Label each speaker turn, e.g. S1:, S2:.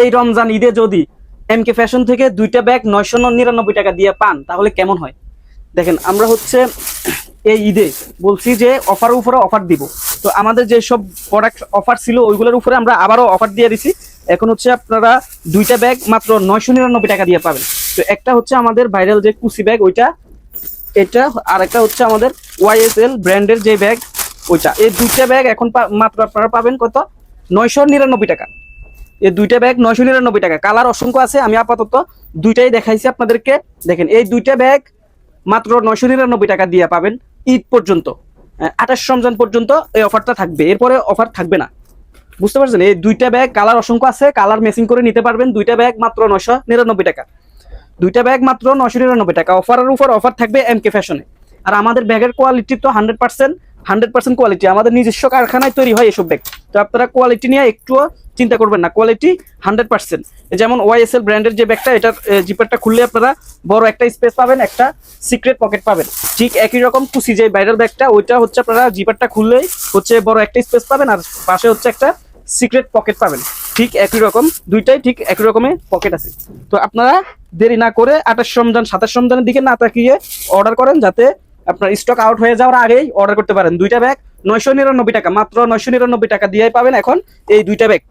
S1: এই রমজান ঈদে যদি এম কে ফ্যাশন থেকে দুইটা ব্যাগ নয়শো নিরানব্বই টাকা দিয়ে পান, তাহলে কেমন হয়? দেখেন, আমরা হচ্ছে এই ঈদে বলছি যে অফারের উপরে অফার দিব। তো আমাদের যে সব প্রোডাক্ট অফার ছিল, ওইগুলোর উপরে আমরা আবারও অফার দিয়ে দিছি। এখন হচ্ছে আপনারা দুইটা ব্যাগ মাত্র নয়শো নিরানব্বই টাকা দিয়ে পাবেন। তো একটা হচ্ছে আমাদের ভাইরাল যে কুসি ব্যাগ ওইটা, এটা, আর একটা হচ্ছে আমাদের ওয়াইএসএল ব্র্যান্ডের যে ব্যাগ ওইটা। এই দুইটা ব্যাগ এখন মাত্র আপনারা পাবেন কত? নয়শো নিরানব্বই টাকা। এই দুইটা ব্যাগ নয়শো নিরানব্বই টাকা। কালার অসংখ্য আছে, আমি আপাতত দুইটাই দেখাইছি আপনাদেরকে। দেখেন, এই দুইটা ব্যাগ মাত্র নয়শো নিরানব্বই টাকা দিয়ে পাবেন ঈদ পর্যন্ত আঠাশ রমজান পর্যন্ত এই অফারটা থাকবে। এরপরে অফার থাকবে না। বুঝতে পারছেন? এই দুইটা ব্যাগ কালার অসংখ্য আছে কালার মেসিং করে নিতে পারবেন। দুইটা ব্যাগ মাত্র নয়শো নিরানব্বই টাকা। দুইটা ব্যাগ মাত্র নয়শো নিরানব্বই টাকা। অফারের উপর অফার থাকবে এম কে ফ্যাশনে আর আমাদের ব্যাগের কোয়ালিটি তো hundred percent hundred percent quality আমাদের নিজস্ব কারখানায় তৈরি হয় এসব ব্যাগ তো আপনারা কোয়ালিটি নিয়ে একটুও চিন্তা করবেন না। কোয়ালিটি হান্ড্রেড পার্সেন্ট যেমন ওয়াইএসএল ব্র্যান্ডের যে ব্যাগটা, এটার জিপারটা খুললে আপনারা বড় একটা স্পেস পাবেন, একটা সিক্রেট পকেট পাবেন। ঠিক একই রকম কুসি যে বাইরের ব্যাগটা, ওইটা হচ্ছে আপনারা জিপারটা খুললেই হচ্ছে বড় একটা স্পেস পাবেন আর পাশে হচ্ছে একটা সিক্রেট পকেট পাবেন। ঠিক একই রকম, দুইটাই ঠিক একই রকমের পকেট আছে। তো আপনারা দেরি না করে আঠাশ রমজান, সাতাশ রমজানের দিকে না তাকিয়ে অর্ডার করেন যাতে আপনার স্টক আউট হয়ে যাওয়ার আগেই অর্ডার করতে পারেন। দুইটা ব্যাগ নয়শো নিরানব্বই টাকা মাত্র নয়শো নিরানব্বই টাকা দিয়ে পাবেন এখন এই দুইটা ব্যাগ